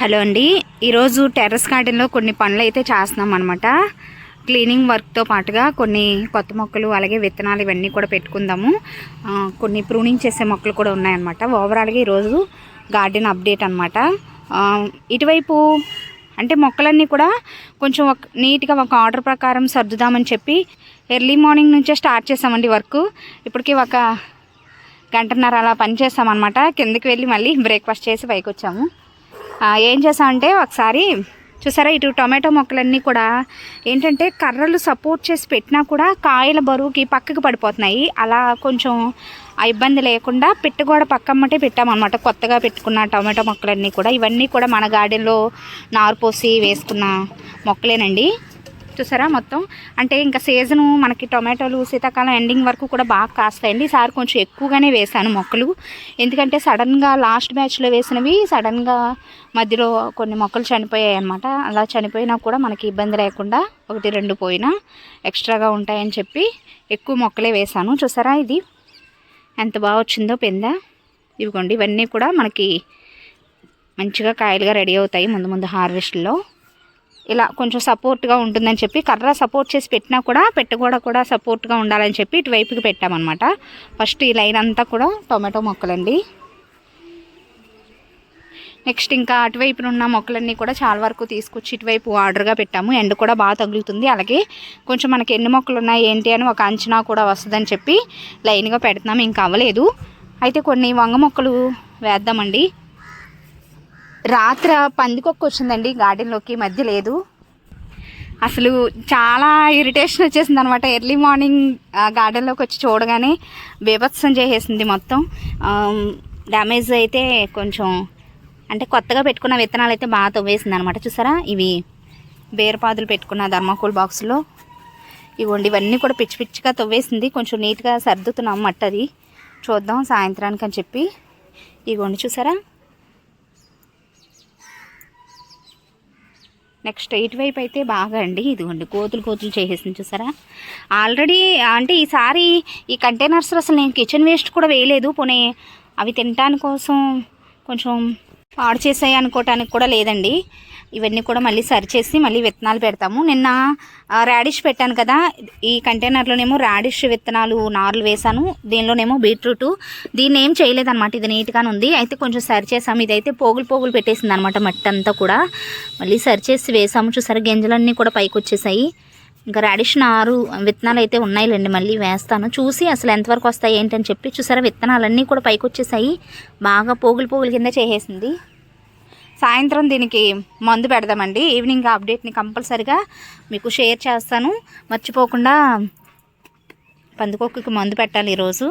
Hello అండి. ఈరోజు terrace గార్డెన్లో కొన్ని పనులు అయితే చేస్తున్నాం అనమాట క్లీనింగ్ వర్క్తో పాటుగా కొన్ని కొత్త మొక్కలు అలాగే విత్తనాలు ఇవన్నీ కూడా పెట్టుకుందాము. కొన్ని ప్రూనింగ్ చేసే మొక్కలు కూడా ఉన్నాయన్నమాట. ఓవరాల్గా ఈరోజు గార్డెన్ అప్డేట్ అనమాట ఇటువైపు అంటే మొక్కలన్నీ కూడా కొంచెం ఒక నీట్గా ఒక ఆర్డర్ ప్రకారం సర్దుదామని చెప్పి ఎర్లీ మార్నింగ్ నుంచే స్టార్ట్ చేసామండి వర్క్. ఇప్పటికీ ఒక గంటన్నర అలా పని చేస్తామన్నమాట. కిందకి వెళ్ళి మళ్ళీ బ్రేక్ఫాస్ట్ చేసి పైకి వచ్చాము ఏం చేసామంటే ఒకసారి చూసారా ఇటు టొమాటో మొక్కలన్నీ కూడా ఏంటంటే కర్రలు సపోర్ట్ చేసి పెట్టినా కూడా కాయల బరువుకి పక్కకి పడిపోతున్నాయి. అలా కొంచెం ఆ ఇబ్బంది లేకుండా పెట్టుగోడ పక్కమ్మటే పెట్టామన్నమాట. కొత్తగా పెట్టుకున్న టొమాటో మొక్కలన్నీ కూడా. ఇవన్నీ కూడా మన గార్డెన్లో నారు పోసి వేసుకున్న మొక్కలేనండి. చూసారా మొత్తం? అంటే ఇంకా సీజను మనకి టొమాటోలు శీతాకాలం ఎండింగ్ వరకు కూడా బాగా కాస్తాయండి. ఈసారి కొంచెం ఎక్కువగానే వేసాను మొక్కలు. ఎందుకంటే సడన్గా లాస్ట్ బ్యాచ్లో వేసినవి సడన్గా మధ్యలో కొన్ని మొక్కలు చనిపోయాయి అనమాట అలా చనిపోయినా కూడా మనకి ఇబ్బంది లేకుండా ఒకటి రెండు పోయినా ఎక్స్ట్రాగా ఉంటాయని చెప్పి ఎక్కువ మొక్కలే వేసాను చూసారా ఇది? ఎంత బాగా వచ్చిందో పెంద. ఇవిగోండి ఇవన్నీ కూడా మనకి మంచిగా కాయలుగా రెడీ అవుతాయి ముందు ముందు హార్వెస్ట్లో. ఇలా కొంచెం సపోర్ట్గా ఉంటుందని చెప్పి కర్ర సపోర్ట్ చేసి పెట్టినా కూడా పెట్టగూడ కూడా సపోర్ట్గా ఉండాలని చెప్పి ఇటువైపుకి పెట్టామన్నమాట. ఫస్ట్ ఈ లైన్ అంతా కూడా టొమాటో మొక్కలండి. నెక్స్ట్ ఇంకా అటువైపున ఉన్న మొక్కలన్నీ కూడా చాలా వరకు తీసుకొచ్చి ఇటువైపు ఆర్డర్గా పెట్టాము. ఎండ కూడా బాగా తగులుతుంది. అలాగే కొంచెం మనకి ఎన్ని మొక్కలు ఉన్నాయి ఏంటి అని ఒక అంచనా కూడా వస్తుందని చెప్పి లైన్గా పెడుతున్నాము ఇంకా అవ్వలేదు. అయితే కొన్ని వంగ మొక్కలు వేద్దామండి. రాత్రి పందికొక్క వచ్చిందండి గార్డెన్లోకి మధ్య లేదు. అసలు చాలా ఇరిటేషన్ వచ్చేసింది అనమాట ఎర్లీ మార్నింగ్ గార్డెన్లోకి వచ్చి చూడగానే బీభత్సం చేసేసింది మొత్తం. డ్యామేజ్ అయితే కొంచెం అంటే కొత్తగా పెట్టుకున్న విత్తనాలు అయితే బాగా తవ్వేసింది అనమాట చూసారా? ఇవి బేరపాదులు పెట్టుకున్న ధర్మాకోల్ బాక్స్లో. ఇవ్వండి ఇవన్నీ కూడా పిచ్చి పిచ్చిగా తవ్వేసింది. కొంచెం నీట్గా సర్దుతున్నాం మట్టది. చూద్దాం సాయంత్రానికి అని చెప్పి. ఇవ్వండి చూసారా? నెక్స్ట్ ఇటువైపు అయితే బాగా అండి. ఇదిగోండి కోతులు కోతులు చేసేసింది చూసారా? ఆల్రెడీ అంటే ఈసారి ఈ కంటైనర్స్లో అసలు నేను కిచెన్ వేస్ట్ కూడా వేయలేదు. పోనీ అవి తినటాని కోసం కొంచెం పాడు చేసాయి అనుకోవటానికి కూడా లేదండి. ఇవన్నీ కూడా మళ్ళీ సరిచేసి మళ్ళీ విత్తనాలు పెడతాము. నిన్న రాడిష్ పెట్టాను కదా ఈ కంటైనర్లోనేమో రాడిష్ విత్తనాలు నార్లు వేసాను దీనిలోనేమో బీట్రూట్. దీన్ని ఏం చేయలేదన్నమాట ఇది నీట్గానే ఉంది. అయితే కొంచెం సరిచేసాము ఇదైతే పోగులు పోగులు పెట్టేసింది అనమాట మట్టి అంతా కూడా. మళ్ళీ సరిచేసి వేసాము చూసారా గింజలన్నీ కూడా పైకి వచ్చేసాయి ఇంకా రాడిష్ నారు విత్తనాలు అయితే ఉన్నాయిలేండి మళ్ళీ వేస్తాను. చూసి అసలు ఎంతవరకు వస్తాయి ఏంటని చెప్పి చూసారా విత్తనాలన్నీ కూడా పైకి వచ్చేసాయి బాగా పోగులు పోగులు కింద చేసేసింది. సాయంత్రం దీనికి మందు పెడదామండి. ఈవినింగ్ అప్డేట్ని కంపల్సరిగా మీకు షేర్ చేస్తాను. మర్చిపోకుండా పందుకొక్కకి మందు పెట్టాలి ఈరోజు.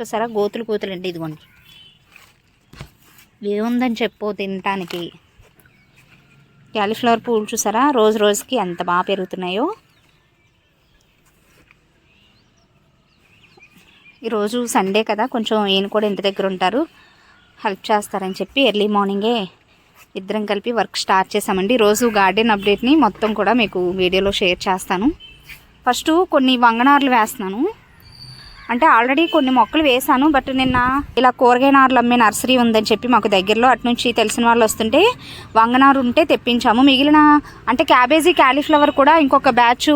చూసారా? గోతులు కూతులు అండి ఇదిగోండి. ఏముందని చెప్పు తినటానికి. క్యాలీఫ్లవర్ పూలు చూసారా? రోజు రోజుకి ఎంత బాగా పెరుగుతున్నాయో. ఈరోజు సండే కదా? కొంచెం ఈయన కూడా ఇంటి దగ్గర ఉంటారు. హెల్ప్ చేస్తారని చెప్పి ఎర్లీ మార్నింగే ఇద్దరం కలిపి వర్క్ స్టార్ట్ చేసామండి రోజు గార్డెన్ అప్డేట్ని మొత్తం కూడా మీకు వీడియోలో షేర్ చేస్తాను. ఫస్ట్ కొన్ని వంగనార్లు వేస్తున్నాను. అంటే ఆల్రెడీ కొన్ని మొక్కలు వేసాను బట్ నిన్న ఇలా కూరగాయ నార్లు అమ్మే నర్సరీ ఉందని చెప్పి మాకు దగ్గరలో అటు నుంచి తెలిసిన వాళ్ళు వస్తుంటే వంగనారు ఉంటే తెప్పించాము. మిగిలిన అంటే క్యాబేజీ క్యాలీఫ్లవర్ కూడా ఇంకొక బ్యాచ్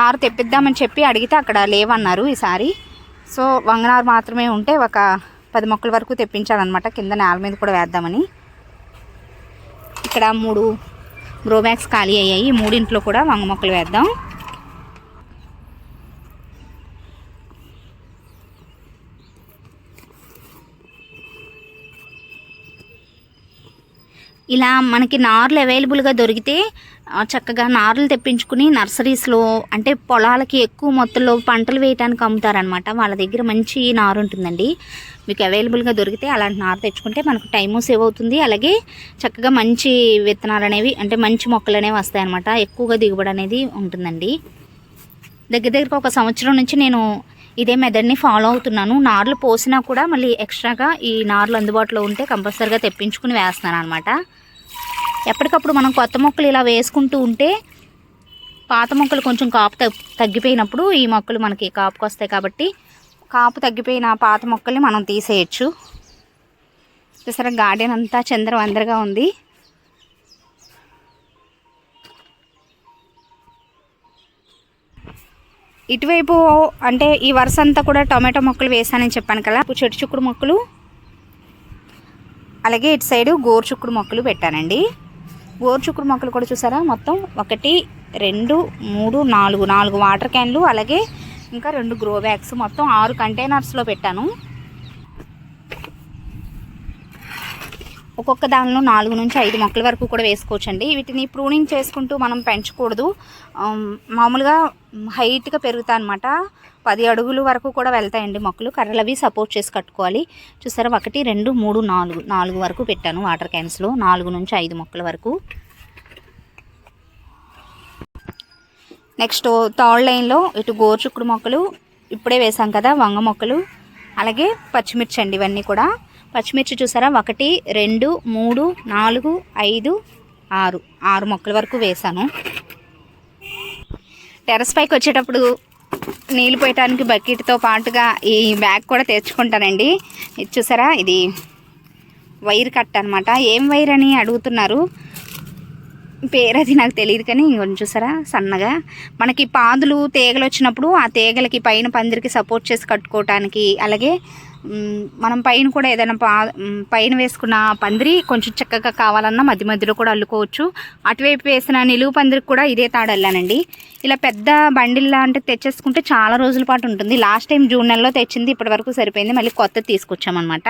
నారు తెప్పిద్దామని చెప్పి అడిగితే అక్కడ లేవన్నారు ఈసారి. సో వంగనారు మాత్రమే ఉంటే ఒక పది మొక్కల వరకు తెప్పించాలన్నమాట. కింద నేల మీద కూడా వేద్దామని. ఇక్కడ మూడు గ్రో ఖాళీ అయ్యాయి. మూడింట్లో కూడా వంగ మొక్కలు వేద్దాం. ఇలా మనకి నార్లు అవైలబుల్గా దొరికితే చక్కగా నార్లు తెప్పించుకుని నర్సరీస్లో అంటే పొలాలకి ఎక్కువ మొత్తంలో పంటలు వేయడానికి అమ్ముతారనమాట వాళ్ళ దగ్గర మంచి నారు ఉంటుందండి. మీకు అవైలబుల్గా దొరికితే అలాంటి నారు తెచ్చుకుంటే మనకు టైము సేవ్ అవుతుంది. అలాగే చక్కగా మంచి విత్తనాలు అనేవి అంటే మంచి మొక్కలు అనేవి వస్తాయన్నమాట. ఎక్కువగా దిగుబడి అనేది ఉంటుందండి. దగ్గర దగ్గరకు ఒక సంవత్సరం నుంచి నేను ఇదే మెథడ్ని ఫాలో అవుతున్నాను. నార్లు పోసినా కూడా మళ్ళీ ఎక్స్ట్రాగా ఈ నార్లు అందుబాటులో ఉంటే కంపల్సరిగా తెప్పించుకుని వేస్తున్నాను అనమాట ఎప్పటికప్పుడు మనం కొత్త మొక్కలు ఇలా వేసుకుంటూ ఉంటే పాత మొక్కలు కొంచెం కాపు తగ్గిపోయినప్పుడు ఈ మొక్కలు మనకి కాపుకి వస్తాయి కాబట్టి కాపు తగ్గిపోయిన పాత మొక్కల్ని మనం తీసేయచ్చు. చూసారా గార్డెన్ అంతా చంద్రవందరగా ఉంది. ఇటువైపు అంటే ఈ వరుస అంతా కూడా టొమాటో మొక్కలు వేసానని చెప్పాను కదా చెట్టు చుక్కుడు మొక్కలు అలాగే ఇటు సైడు గోరుచుక్కుడు మొక్కలు పెట్టానండి. గోరుచుక్కుడు మొక్కలు కూడా చూసారా? మొత్తం ఒకటి రెండు మూడు నాలుగు నాలుగు వాటర్ క్యాన్లు అలాగే ఇంకా రెండు గ్రో బ్యాగ్స్ మొత్తం ఆరు కంటైనర్స్లో పెట్టాను. ఒక్కొక్క దానిలో నాలుగు నుంచి ఐదు మొక్కల వరకు కూడా వేసుకోవచ్చండి. వీటిని ప్రూనింగ్ చేసుకుంటూ మనం పెంచకూడదు. మామూలుగా హైట్గా పెరుగుతాయి అనమాట పది అడుగులు వరకు కూడా వెళ్తాయండి మొక్కలు. కర్రలు అవి సపోర్ట్ చేసి కట్టుకోవాలి. చూసారా? ఒకటి రెండు మూడు నాలుగు. నాలుగు వరకు పెట్టాను వాటర్ క్యాన్స్లో నాలుగు నుంచి ఐదు మొక్కల వరకు. నెక్స్ట్ థర్డ్ లైన్లో ఇటు గోరుచుక్కుడు మొక్కలు ఇప్పుడే వేసాం కదా వంగ మొక్కలు. అలాగే పచ్చిమిర్చి అండి ఇవన్నీ కూడా. పచ్చిమిర్చి చూసారా? ఒకటి రెండు మూడు నాలుగు ఐదు ఆరు. ఆరు మొక్కల వరకు వేసాను టెరస్ పైకి వచ్చేటప్పుడు నీళ్ళు పోయటానికి బకెట్తో పాటుగా ఈ బ్యాగ్ కూడా తెచ్చుకుంటానండి. ఇది చూసారా? ఇది వైర్ కట్ అనమాట ఏం వైర్ అని అడుగుతున్నారు? పేరు అది నాకు తెలియదు కానీ ఇంకొంచెం చూసారా? సన్నగా. మనకి పాదులు తీగలు వచ్చినప్పుడు ఆ తీగలకి పైన పందిరికి సపోర్ట్ చేసి కట్టుకోవటానికి అలాగే మనం పైన కూడా ఏదైనా పా పైన వేసుకున్న పందిరి కొంచెం చక్కగా కావాలన్నా మధ్య మధ్యలో కూడా అల్లుకోవచ్చు. అటువైపు వేసిన నిలువు పందిరికి కూడా ఇదే తాడు అల్లానండి. ఇలా పెద్ద బండిల్లా అంటే తెచ్చేసుకుంటే చాలా రోజుల పాటు ఉంటుంది. లాస్ట్ టైం జూన్ నెలలో తెచ్చింది ఇప్పటి వరకు సరిపోయింది. మళ్ళీ కొత్త తీసుకొచ్చామన్నమాట.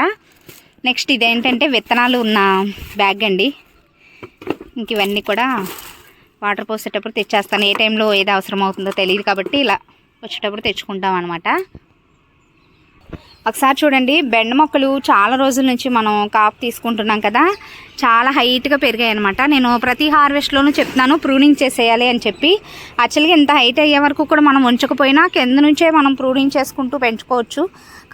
నెక్స్ట్ ఇదేంటంటే విత్తనాలు ఉన్న బ్యాగ్ అండి. ఇంక ఇవన్నీ కూడా వాటర్ పోసేటప్పుడు తెచ్చేస్తాను. ఏ టైంలో ఏది అవసరం అవుతుందో తెలియదు కాబట్టి ఇలా వచ్చేటప్పుడు తెచ్చుకుంటాం అనమాట ఒకసారి చూడండి బెండ మొక్కలు చాలా రోజుల నుంచి మనం కాపు తీసుకుంటున్నాం కదా. చాలా హైట్గా పెరిగాయి అనమాట నేను ప్రతి హార్వెస్ట్లోనూ చెప్తున్నాను ప్రూనింగ్ చేసేయాలి అని చెప్పి. యాక్చువల్గా ఇంత హైట్ అయ్యే వరకు కూడా మనం ఉంచకపోయినా కింద నుంచే మనం ప్రూనింగ్ చేసుకుంటూ పెంచుకోవచ్చు.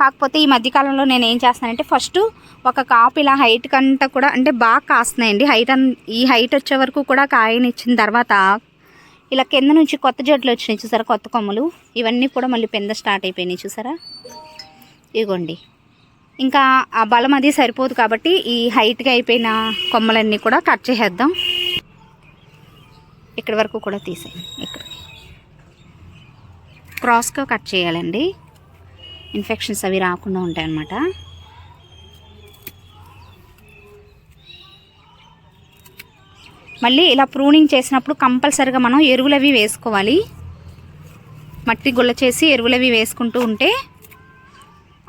కాకపోతే ఈ మధ్యకాలంలో నేను ఏం చేస్తానంటే ఫస్ట్ ఒక కాపు ఇలా హైట్ కంటే కూడా అంటే బాగా కాస్తున్నాయండి. హైట్ అన్ ఈ హైట్ వచ్చే వరకు కూడా కాయనిచ్చిన తర్వాత ఇలా కింద నుంచి కొత్త జడ్లు వచ్చినాయి చూసారా? కొత్త కొమ్మలు. ఇవన్నీ కూడా మళ్ళీ పెంద స్టార్ట్ అయిపోయినాయి చూసారా? ఇగోండి. ఇంకా ఆ బలం అది సరిపోదు కాబట్టి ఈ హైట్గా అయిపోయిన కొమ్మలన్నీ కూడా కట్ చేసేద్దాం. ఇక్కడి వరకు కూడా తీసేయండి. ఇక్కడ. క్రాస్గా కట్ చేయాలండి. ఇన్ఫెక్షన్స్ అవి రాకుండా ఉంటాయన్నమాట. మళ్ళీ ఇలా ప్రూనింగ్ చేసినప్పుడు కంపల్సరిగా మనం ఎరువులు అవి వేసుకోవాలి. మట్టి గుల్ల చేసి ఎరువులు అవి వేసుకుంటూ ఉంటే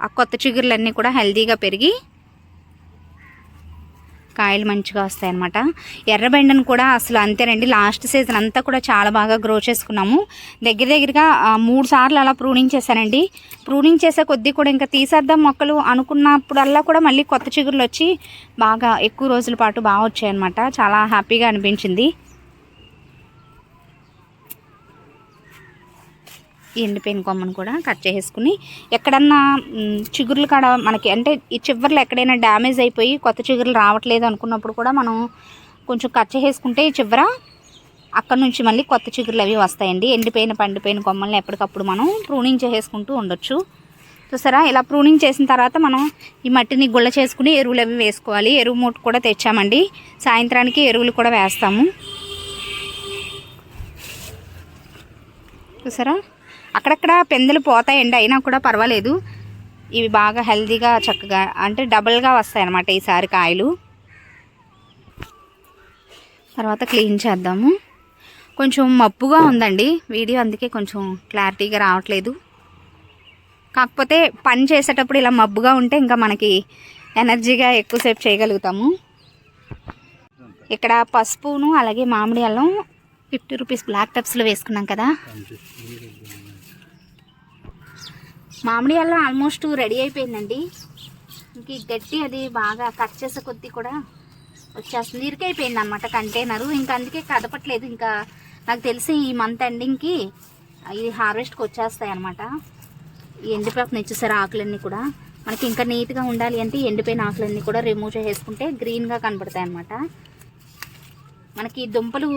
ఆ కొత్త చిగురులన్నీ కూడా హెల్తీగా పెరిగి కాయలు మంచిగా వస్తాయి అనమాట ఎర్రబెండను కూడా అసలు అంతేనండి. లాస్ట్ సీజన్ అంతా కూడా చాలా బాగా గ్రో చేసుకున్నాము. దగ్గర దగ్గరగా మూడు సార్లు అలా ప్రూనింగ్ చేశానండి. ప్రూనింగ్ చేసే కొద్దీ కూడా ఇంకా తీసేద్దాం మొక్కలు అనుకున్నప్పుడల్లా కూడా మళ్ళీ కొత్త చిగురులు వచ్చి బాగా ఎక్కువ రోజుల పాటు బాగా వచ్చాయి అనమాట చాలా హ్యాపీగా అనిపించింది. ఎండిపోయిన కొమ్మను కూడా కట్ చేసేసుకుని ఎక్కడన్నా చిగురులు కాడ మనకి అంటే ఈ చివర్లు ఎక్కడైనా డ్యామేజ్ అయిపోయి కొత్త చిగురులు రావట్లేదు అనుకున్నప్పుడు కూడా మనం కొంచెం కట్ చేసేసుకుంటే ఈ చివర అక్కడ నుంచి మళ్ళీ కొత్త చిగురులు అవి వస్తాయండి. ఎండిపోయిన పండిపోయిన కొమ్మల్ని ఎప్పటికప్పుడు మనం ప్రూనింగ్ చేసేసుకుంటూ ఉండొచ్చు. చూసారా? ఇలా ప్రూనింగ్ చేసిన తర్వాత మనం ఈ మట్టిని గుల్ల చేసుకుని ఎరువులు అవి వేసుకోవాలి. ఎరువు మూట కూడా తెచ్చామండి. సాయంత్రానికి ఎరువులు కూడా వేస్తాము. చూసారా? అక్కడక్కడ పెందలు పోతాయండి అయినా కూడా పర్వాలేదు. ఇవి బాగా హెల్దీగా చక్కగా అంటే డబుల్గా వస్తాయి అన్నమాట ఈసారి కాయలు. తర్వాత క్లీన్ చేద్దాము. కొంచెం మబ్బుగా ఉందండి వీడియో అందుకే కొంచెం క్లారిటీగా రావట్లేదు. కాకపోతే పని చేసేటప్పుడు ఇలా మబ్బుగా ఉంటే ఇంకా మనకి ఎనర్జీగా ఎక్కువసేపు చేయగలుగుతాము. ఇక్కడ పసుపును అలాగే మామిడి అల్లం ఫిఫ్టీ రూపీస్ బ్లాక్ టప్స్లో వేసుకున్నాం కదా. మామిడి అల్లం ఆల్మోస్ట్ రెడీ అయిపోయిందండి. ఇంక గట్టి అది బాగా కట్ చేసే కొద్దీ కూడా వచ్చేస్తుంది. ఇరికైపోయింది అనమాట కంటైనరు. ఇంకా అందుకే కదపట్లేదు. ఇంకా నాకు తెలిసి ఈ మంత్ ఎండింగ్కి ఇది హార్వెస్ట్కి వచ్చేస్తాయి అనమాట ఈ ఎండిపోతున్నాయి ఆకులన్నీ కూడా. మనకి ఇంకా నీట్గా ఉండాలి అంటే ఎండిపోయిన ఆకులన్నీ కూడా రిమూవ్ చేసేసుకుంటే గ్రీన్గా కనపడతాయి అనమాట మనకి దుంపలు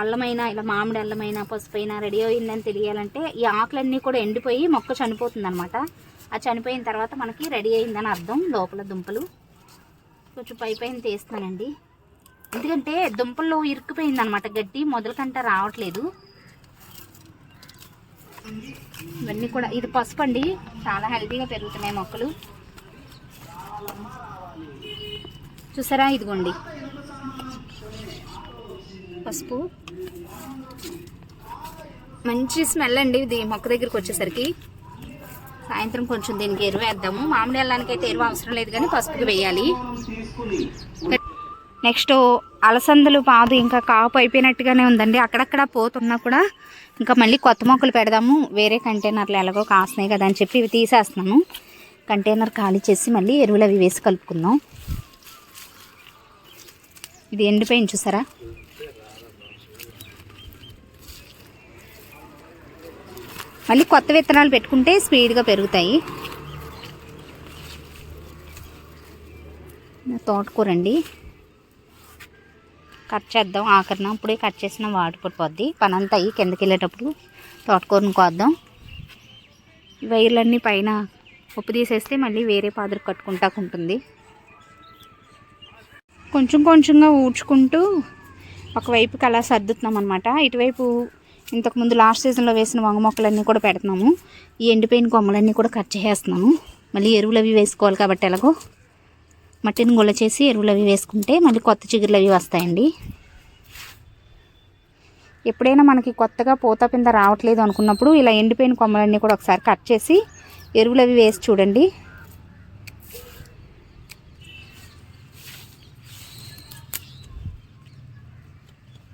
అల్లమైనా అల్లమైన ఇలా మామిడి అల్లమైన పసుపైన రెడీ అయిందని తెలియాలంటే ఈ ఆకులన్నీ కూడా ఎండిపోయి మొక్క చనిపోతుంది అనమాట ఆ చనిపోయిన తర్వాత మనకి రెడీ అయిందని అర్థం లోపల దుంపలు. కొంచెం పై పైన తీస్తానండి. ఎందుకంటే దుంపల్లో ఇరుక్కుపోయింది అనమాట గడ్డి మొదలకంట రావట్లేదు. ఇవన్నీ కూడా ఇది పసుపు అండి. చాలా హెల్తీగా పెరుగుతున్నాయి మొక్కలు. చూసారా ఇదిగోండి. పసుపు. మంచి స్మెల్ అండి ఇది మొక్క దగ్గరికి వచ్చేసరికి. సాయంత్రం కొంచెం దీనికి ఎరువు వేద్దాము. మామిడి వెళ్ళడానికైతే ఎరువు అవసరం లేదు కానీ పసుపుకి వేయాలి. నెక్స్ట్ అలసందలు పాదు ఇంకా కాపు అయిపోయినట్టుగానే ఉందండి. అక్కడక్కడ పోతున్నా కూడా ఇంకా మళ్ళీ కొత్త మొక్కలు పెడదాము. వేరే కంటైనర్లు ఎలాగో కాస్తున్నాయి కదా అని చెప్పి ఇవి తీసేస్తున్నాము. కంటైనర్ ఖాళీ చేసి మళ్ళీ ఎరువులు అవి వేసి కలుపుకుందాం. ఇది ఎండిపోయింది చూసారా? మళ్ళీ కొత్త విత్తనాలు పెట్టుకుంటే స్పీడ్గా పెరుగుతాయి. తోటకూర అండి కట్ చేద్దాం ఆఖరిన అప్పుడే కట్ చేసిన వాడిపోద్ది పని అంతా అయ్యి కిందకి వెళ్ళేటప్పుడు తోటకూరను కోద్దాం. వైర్లన్నీ పైన ఉప్పు తీసేస్తే మళ్ళీ వేరే పాదురు కట్టుకుంటాకు ఉంటుంది. కొంచెం కొంచెంగా ఊడ్చుకుంటూ ఒకవైపుకి అలా సర్దుతున్నాం అనమాట ఇటువైపు ఇంతకుముందు లాస్ట్ సీజన్లో వేసిన వంగ మొక్కలన్నీ కూడా పెడుతున్నాము. ఈ ఎండిపోయిన కొమ్మలన్నీ కూడా కట్ చేసేస్తున్నాము. మళ్ళీ ఎరువులు అవి వేసుకోవాలి కాబట్టి ఎలాగో మట్టిని గుల్ల చేసి ఎరువులు అవి వేసుకుంటే మళ్ళీ కొత్త చిగురులు అవి వస్తాయండి. ఎప్పుడైనా మనకి కొత్తగా పూత పింద రావట్లేదు అనుకున్నప్పుడు ఇలా ఎండిపోయిన కొమ్మలన్నీ కూడా ఒకసారి కట్ చేసి ఎరువులు అవి వేసి చూడండి.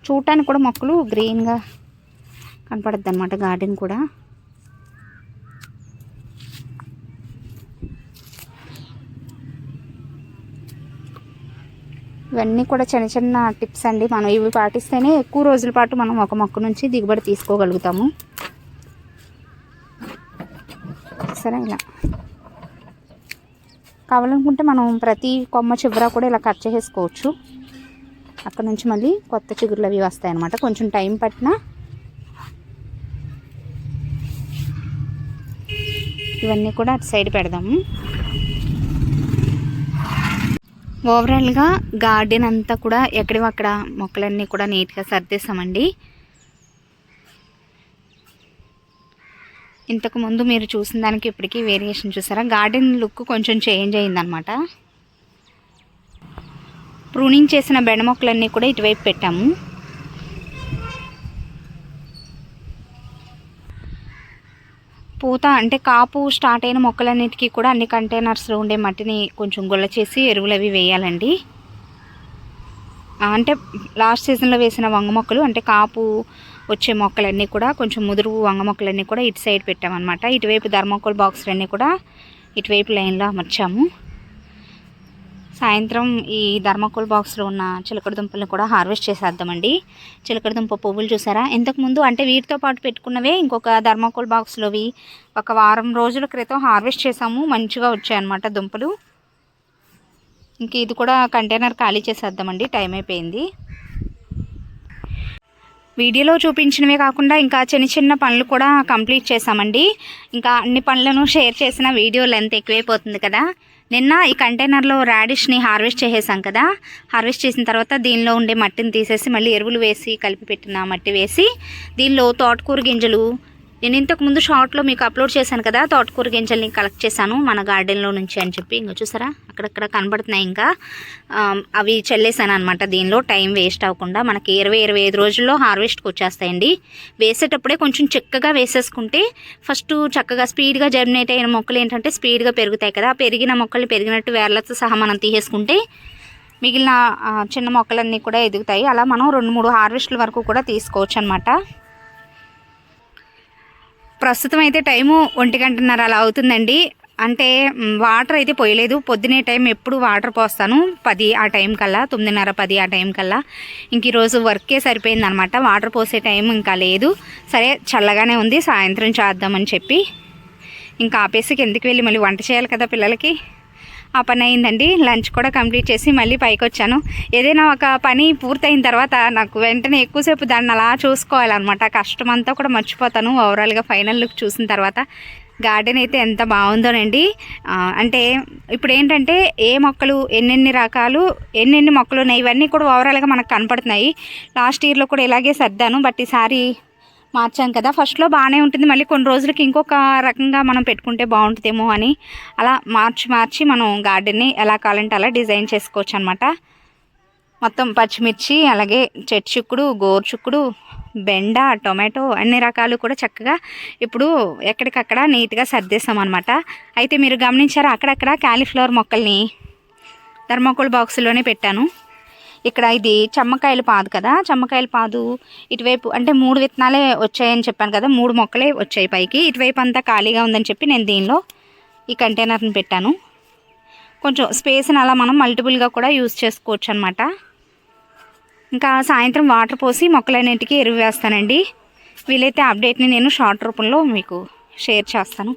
చూడటానికి కూడా మొక్కలు గ్రీన్గా కనపడద్ది అనమాట గార్డెన్ కూడా. ఇవన్నీ కూడా చిన్న చిన్న టిప్స్ అండి. మనం ఇవి పాటిస్తేనే ఎక్కువ రోజుల పాటు మనం ఒక మొక్క నుంచి దిగుబడి తీసుకోగలుగుతాము. సరే ఇలా. కావాలనుకుంటే మనం ప్రతి కొమ్మ చివర కూడా ఇలా కట్ చేసేసుకోవచ్చు. అక్కడ నుంచి మళ్ళీ కొత్త చిగురులు అవి వస్తాయన్నమాట. కొంచెం టైం పట్టినా ఇవన్నీ కూడా అటు సైడ్ పెడదాము. ఓవరాల్గా గార్డెన్ అంతా కూడా ఎక్కడివక్కడ మొక్కలన్నీ కూడా నీట్గా సర్దేశామండి. ఇంతకు ముందు మీరు చూసిన దానికి ఇప్పటికీ వేరియేషన్ చూసారా? గార్డెన్ లుక్ కొంచెం చేంజ్ అయిందనమాట ప్రూనింగ్ చేసిన బెండ మొక్కలన్నీ కూడా ఇటువైపు పెట్టాము. పూత అంటే కాపు స్టార్ట్ అయిన మొక్కలన్నిటికీ కూడా అన్ని కంటైనర్స్లో ఉండే మట్టిని కొంచెం గుల్ల చేసి ఎరువులు అవి వేయాలండి అంటే లాస్ట్ సీజన్లో వేసిన వంగ మొక్కలు అంటే కాపు వచ్చే మొక్కలన్నీ కూడా కొంచెం ముదురు వంగ మొక్కలన్నీ కూడా ఇటు సైడ్ పెట్టామన్నమాట. ఇటువైపు ధర్మకోల్ బాక్స్లన్నీ కూడా ఇటువైపు లైన్లో అమర్చాము. సాయంత్రం ఈ ధర్మకోల్ బాక్స్లో ఉన్న చిలకడ దుంపల్ని కూడా హార్వెస్ట్ చేసేద్దామండి. చిలకడ దుంప పువ్వులు చూసారా? ఇంతకుముందు అంటే వీటితో పాటు పెట్టుకున్నవే ఇంకొక ధర్మకోల్ బాక్స్లోవి ఒక వారం రోజుల క్రితం హార్వెస్ట్ చేసాము. మంచిగా వచ్చాయన్నమాట దుంపలు. ఇంక ఇది కూడా కంటైనర్ ఖాళీ చేసేద్దామండి. టైం అయిపోయింది. వీడియోలో చూపించినవే కాకుండా ఇంకా చిన్న చిన్న పనులు కూడా కంప్లీట్ చేసామండి. ఇంకా అన్ని పనులను షేర్ చేసిన వీడియో లెంత్ ఎక్కువైపోతుంది కదా. నిన్న ఈ కంటైనర్లో రాడిష్ని హార్వెస్ట్ చేసేసాం కదా. హార్వెస్ట్ చేసిన తర్వాత దీనిలో ఉండే మట్టిని తీసేసి మళ్ళీ ఎరువులు వేసి కలిపి పెట్టిన మట్టి వేసి దీనిలో తోటకూర గింజలు నేను ఇంతకు ముందు షార్ట్లో మీకు అప్లోడ్ చేశాను కదా తోటకూర గింజల్ని కలెక్ట్ చేశాను మన గార్డెన్లో నుంచి అని చెప్పి. ఇంకా చూసారా? అక్కడక్కడ కనబడుతున్నాయి ఇంకా. అవి చల్లేసాను అనమాట దీనిలో టైం వేస్ట్ అవ్వకుండా మనకి ఇరవై ఇరవై ఐదు రోజుల్లో హార్వెస్ట్కి వచ్చేస్తాయండి. వేసేటప్పుడే కొంచెం చక్కగా వేసేసుకుంటే ఫస్ట్ చక్కగా స్పీడ్గా జర్మినేట్ అయిన మొక్కలు ఏంటంటే స్పీడ్గా పెరుగుతాయి కదా. పెరిగిన మొక్కలు పెరిగినట్టు వేర్లతో సహా మనం తీసేసుకుంటే మిగిలిన చిన్న మొక్కలన్నీ కూడా ఎదుగుతాయి. అలా మనం రెండు మూడు హార్వెస్ట్ల వరకు కూడా తీసుకోవచ్చు అనమాట ప్రస్తుతం అయితే టైము ఒంటి గంటన్నర అలా అవుతుందండి. అంటే వాటర్ అయితే పోయలేదు. పొద్దునే టైం ఎప్పుడు వాటర్ పోస్తాను. పది ఆ టైం కల్లా తొమ్మిదిన్నర పది ఆ టైం కల్లా. ఇంక ఈరోజు వర్కే సరిపోయింది అనమాట వాటర్ పోసే టైం ఇంకా లేదు. సరే చల్లగానే ఉంది. సాయంత్రం చేద్దామని చెప్పి ఇంకా ఆపేసి కిందకి వెళ్ళి మళ్ళీ వంట చేయాలి కదా పిల్లలకి. ఆ పని అయిందండి. లంచ్ కూడా కంప్లీట్ చేసి మళ్ళీ పైకి వచ్చాను ఏదైనా ఒక పని పూర్తయిన తర్వాత నాకు వెంటనే ఎక్కువసేపు దాన్ని అలా చూసుకోవాలన్నమాట. కష్టం అంతా కూడా మర్చిపోతాను. ఓవరాల్గా ఫైనల్ లుక్ చూసిన తర్వాత గార్డెన్ అయితే ఎంత బాగుందోనండి. అంటే ఇప్పుడు ఏంటంటే ఏ మొక్కలు ఎన్నెన్ని రకాలు ఎన్నెన్ని మొక్కలు ఉన్నాయి ఇవన్నీ కూడా ఓవరాల్గా మనకు కనపడుతున్నాయి. లాస్ట్ ఇయర్లో కూడా ఇలాగే సర్దాను. బట్ ఈసారి మార్చాం కదా. ఫస్ట్లో బాగానే ఉంటుంది. మళ్ళీ కొన్ని రోజులకి ఇంకొక రకంగా మనం పెట్టుకుంటే బాగుంటుందేమో అని అలా మార్చి మార్చి మనం గార్డెన్ని ఎలా కావాలంటే అలా డిజైన్ చేసుకోవచ్చు అనమాట మొత్తం పచ్చిమిర్చి అలాగే చెట్టుచుక్కుడు గోరుచుక్కుడు బెండ టొమాటో అన్ని రకాలు కూడా చక్కగా ఇప్పుడు ఎక్కడికక్కడ నీట్గా సర్దేస్తాం అనమాట అయితే మీరు గమనించారా? అక్కడక్కడ క్యాలీఫ్లవర్ మొక్కల్ని ధర్మకోల్ బాక్సులోనే పెట్టాను. ఇక్కడ ఇది చమ్మకాయలు పాదు కదా చమ్మకాయలు పాదు ఇటువైపు అంటే మూడు విత్తనాలే వచ్చాయని చెప్పాను కదా మూడు మొక్కలే వచ్చాయి పైకి. ఇటువైపు అంతా ఖాళీగా ఉందని చెప్పి నేను దీనిలో ఈ కంటైనర్ని పెట్టాను. కొంచెం స్పేస్ని అలా మనం మల్టిపుల్గా కూడా యూజ్ చేసుకోవచ్చు అనమాట ఇంకా సాయంత్రం వాటర్ పోసి మొక్కలన్నింటికి ఎరువు వేస్తానండి. వీలైతే అప్డేట్ని నేను షార్ట్ రూపంలో మీకు షేర్ చేస్తాను.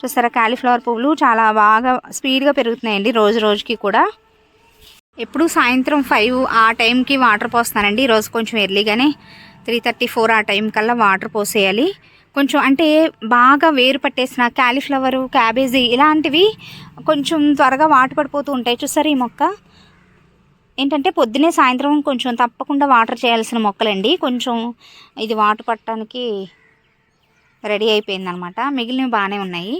చూసారా కాలీఫ్లవర్ పువ్వులు చాలా బాగా స్పీడ్గా పెరుగుతున్నాయండి రోజు రోజుకి కూడా. ఎప్పుడు సాయంత్రం ఫైవ్ ఆ టైంకి వాటర్ పోస్తానండి ఈరోజు కొంచెం ఎర్లీగానే త్రీ థర్టీ ఫోర్ ఆ టైం కల్లా వాటర్ పోసేయాలి. కొంచెం అంటే బాగా వేరు పట్టేసిన క్యాలీఫ్లవరు క్యాబేజీ ఇలాంటివి కొంచెం త్వరగా వాటర్ పడిపోతూ ఉంటాయి చూసారు ఈ మొక్క? ఏంటంటే పొద్దునే సాయంత్రం కొంచెం తప్పకుండా వాటర్ చేయాల్సిన మొక్కలండి. కొంచెం ఇది వాటర్ పట్టడానికి రెడీ అయిపోయిందనమాట. మిగిలినవి బాగానే ఉన్నాయి.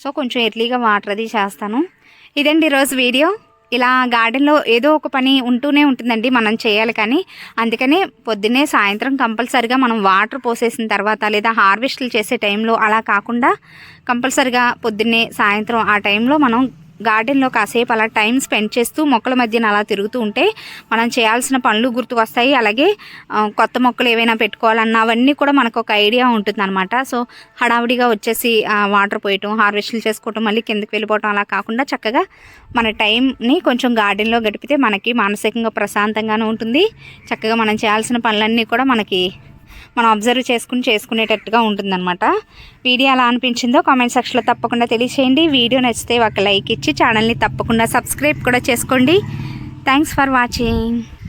సో కొంచెం ఎర్లీగా వాటర్ అది చేస్తాను. ఇదండి ఈరోజు వీడియో. ఇలా గార్డెన్లో ఏదో ఒక పని ఉంటూనే ఉంటుందండి మనం చేయాలి కానీ అందుకనే పొద్దున్నే సాయంత్రం కంపల్సరిగా మనం వాటర్ పోసేసిన తర్వాత లేదా హార్వెస్ట్లు చేసే టైంలో అలా కాకుండా కంపల్సరిగా పొద్దున్నే సాయంత్రం ఆ టైంలో మనం గార్డెన్లో కాసేపు అలా టైం స్పెండ్ చేస్తూ మొక్కల మధ్యన అలా తిరుగుతూ ఉంటే మనం చేయాల్సిన పనులు గుర్తుకొస్తాయి. అలాగే కొత్త మొక్కలు ఏవైనా పెట్టుకోవాలన్నా అవన్నీ కూడా మనకు ఒక ఐడియా ఉంటుంది అనమాట సో హడావిడిగా వచ్చేసి వాటర్ పోయటం హార్వెస్ట్లు చేసుకోవటం మళ్ళీ కిందకి వెళ్ళిపోవటం అలా కాకుండా చక్కగా మన టైంని కొంచెం గార్డెన్లో గడిపితే మనకి మానసికంగా ప్రశాంతంగానే ఉంటుంది. చక్కగా మనం చేయాల్సిన పనులన్నీ కూడా మనకి మనం అబ్జర్వ్ చేసుకుని చేసుకునేటట్టుగా ఉంటుందన్నమాట. వీడియో ఎలా అనిపించిందో కామెంట్ సెక్షన్లో తప్పకుండా తెలియచేయండి. వీడియో నచ్చితే ఒక లైక్ ఇచ్చి ఛానల్ని తప్పకుండా సబ్స్క్రైబ్ కూడా చేసుకోండి. Thanks for watching